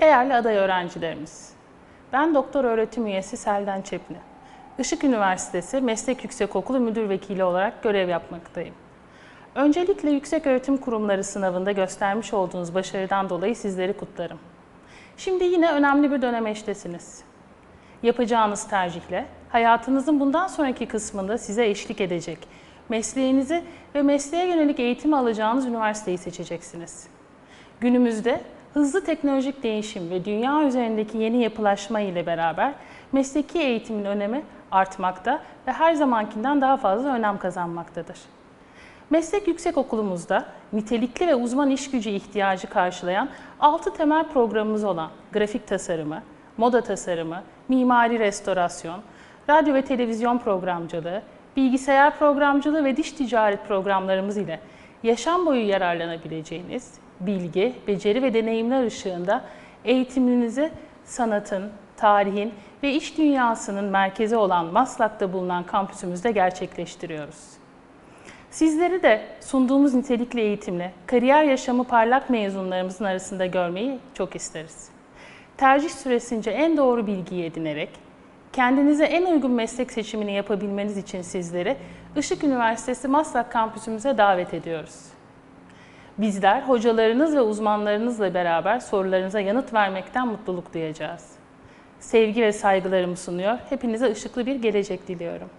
Değerli aday öğrencilerimiz, ben doktor öğretim üyesi Selden Çepni. Işık Üniversitesi Meslek Yüksekokulu Müdür Vekili olarak görev yapmaktayım. Öncelikle yüksek öğretim kurumları sınavında göstermiş olduğunuz başarıdan dolayı sizleri kutlarım. Şimdi yine önemli bir dönemeçtesiniz. Yapacağınız tercihle hayatınızın bundan sonraki kısmında size eşlik edecek mesleğinizi ve mesleğe yönelik eğitim alacağınız üniversiteyi seçeceksiniz. Günümüzde hızlı teknolojik değişim ve dünya üzerindeki yeni yapılaşma ile beraber mesleki eğitimin önemi artmakta ve her zamankinden daha fazla önem kazanmaktadır. Meslek yüksekokulumuzda nitelikli ve uzman iş gücü ihtiyacı karşılayan 6 temel programımız olan grafik tasarımı, moda tasarımı, mimari restorasyon, radyo ve televizyon programcılığı, bilgisayar programcılığı ve diş ticaret programlarımız ile yaşam boyu yararlanabileceğiniz bilgi, beceri ve deneyimler ışığında eğitiminizi sanatın, tarihin ve iş dünyasının merkezi olan Maslak'ta bulunan kampüsümüzde gerçekleştiriyoruz. Sizleri de sunduğumuz nitelikli eğitimle kariyer yaşamı parlak mezunlarımızın arasında görmeyi çok isteriz. Tercih süresince en doğru bilgiyi edinerek kendinize en uygun meslek seçimini yapabilmeniz için sizleri Işık Üniversitesi Maslak kampüsümüze davet ediyoruz. Bizler hocalarınız ve uzmanlarınızla beraber sorularınıza yanıt vermekten mutluluk duyacağız. Sevgi ve saygılarımı sunuyor. Hepinize ışıklı bir gelecek diliyorum.